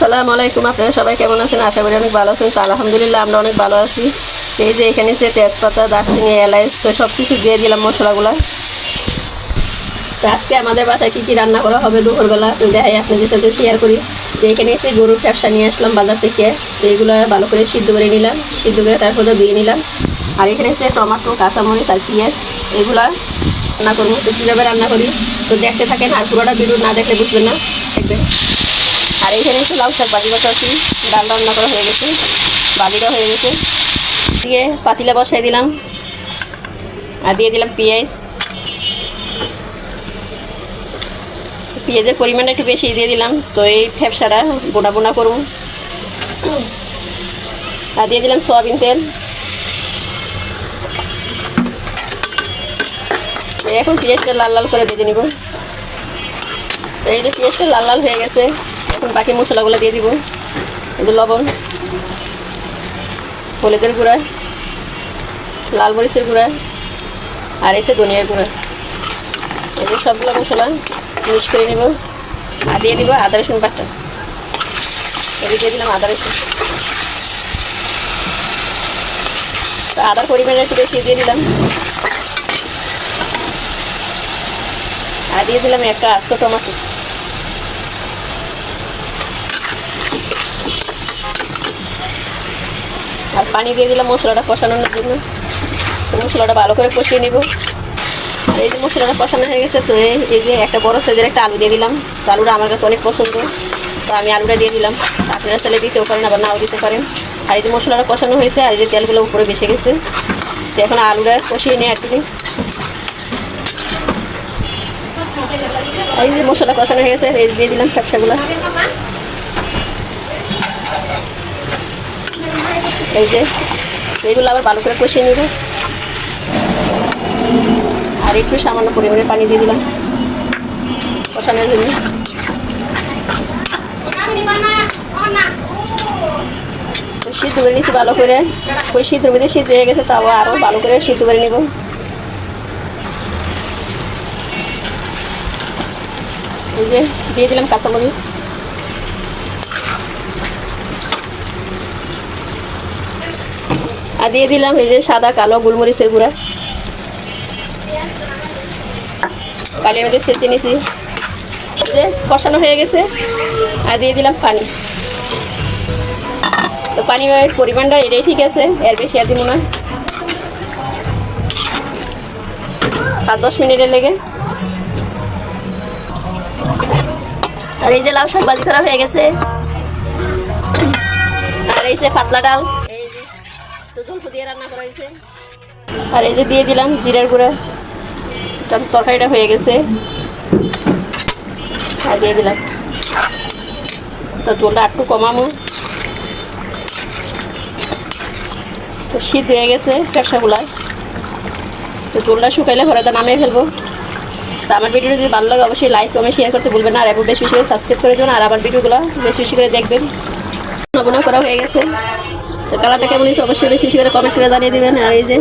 আসসালামু আলাইকুম, আপনারা সবাই কেমন আছেন? আশা করি অনেক ভালো আছেন। তো আলহামদুলিল্লাহ, আমরা অনেক ভালো আছি। এই যে এখানে যে তেজপাতা, দারচিনি, এলাইচ, তো সব কিছু দিয়ে দিলাম মশলাগুলো। তো আজকে আমাদের বাসায় কী কী রান্না করা হবে দুপুরবেলা, দেখাই আপনাদের সাথে শেয়ার করি। তো এখানে এসে গরুর ব্যবসা নিয়ে আসলাম বাজার থেকে। তো এগুলো ভালো করে সিদ্ধ করে নিলাম। সিদ্ধ করে তারপরে দিয়ে নিলাম। আর এখানে এসে টমাটো, কাঁচামরিচ আর পেঁয়াজ, এগুলো রান্না করব। তো কীভাবে রান্না করি? তো দেখতে থাকেন আর পুরোটা ভিডিও না দেখলে বুঝবেন না। দেখবেন। আর এইখানে এসে লাউ শাক বাজি বসাচ্ছি। ডাল রান্না করা হয়ে গেছে। বাজিটা হয়ে গেছে। দিয়ে পাতিলা বসাই দিলাম। আর দিয়ে দিলাম পেঁয়াজ। পেঁয়াজের পরিমাণটা একটু বেশি দিয়ে দিলাম। তো এই ফ্যাপসাটা বোনা বোনা করুন আর দিয়ে দিলাম সয়াবিন তেল। এখন পেঁয়াজটা লাল লাল করে ভেজে নিব। এই যে পেঁয়াজটা লাল লাল হয়ে গেছে। বাকি মশলাগুলো দিয়ে দিব। এই লবণ, হলুদের গুঁড়া, লাল মরিচের গুঁড়া, আর এসে ধনিয়ার গুঁড়া। যে সবগুলো মশলা মিক্স করে নেব। আর দিয়ে দিব আদা রসুন বাটা। এদিকে দিয়ে দিলাম আদা রসুন। তো আদার পরিমাণটা একটু বেশি দিয়ে দিলাম। আর দিয়ে দিলাম একটা আস্ত টমাটো। আর পানি দিয়ে দিলাম মশলাটা কষানোর জন্য। মশলাটা ভালো করে কষিয়ে নিব। আর এই যে মশলাটা কষানো হয়ে গেছে, তো এই যে একটা বড় সাইজের একটা আলু দিয়ে দিলাম। তো আলুটা আমার কাছে অনেক পছন্দ। তো আমি আলুটা দিয়ে দিলাম। আপনারা তাহলে দিতেও পারেন, আবার নাও দিতে পারেন। আর এই যে মশলাটা কষানো হয়েছে, আর এই যে তেলগুলো উপরে বেসে গেছে। তো এখন আলুটা কষিয়ে নিয়ে আর এই যে মশলা কষানো হয়ে গেছে, এই দিয়ে দিলাম ব্যবসাগুলো এই যে এইগুলো আবার ভালো করে কষিয়ে নিব। আর একটু সামান্য পরিমাণে পানি দিয়ে দিলাম কষানোর জন্য। সিদ্ধ করে নিচ্ছি ভালো করে। ওই সিদ্ধর মধ্যে সিদ্ধ হয়ে গেছে, তাও আরও ভালো করে সিদ্ধ করে নিব। এই যে, দিয়ে দিলাম কাঁচামরিচ। আর দিয়ে দিলাম এই যে সাদা, কালো গোলমরিচের গুঁড়া। কালির মধ্যে সেচে এই যে কষানো হয়ে গেছে। আর দিয়ে দিলাম পানি। তো পানি পরিমাণটা এটাই ঠিক আছে, এর বেশি আর দিব না। আর দশ মিনিটের লেগে। আর এই যে লাউ শাক ভাজি করা হয়ে গেছে। আর এই যে পাতলা ডাল। আর এই যে দিয়ে দিলাম জিরার গুঁড়া। তার তরকারিটা হয়ে গেছে। আর দিয়ে দিলাম। তো জলটা একটু কমামো তো শীত হয়ে গেছে ব্যবসাগুলা। তো জলটা শুকাইলে ঘরে তো নামিয়ে ফেলব। তো আমার ভিডিওটা যদি ভালো লাগে অবশ্যই লাইক কমে শেয়ার করতে ভুলবেন না। আর এবং বেশি বেশি করে সাবস্ক্রাইব করে দেবেন আর আমার ভিডিওগুলো বেশি বেশি করে দেখবেন। নমুনা করা হয়ে গেছে। তো কালারটা কেমন অবশ্যই বেশি বেশি করে কমেন্ট করে জানিয়ে দেবেন। আর এই যে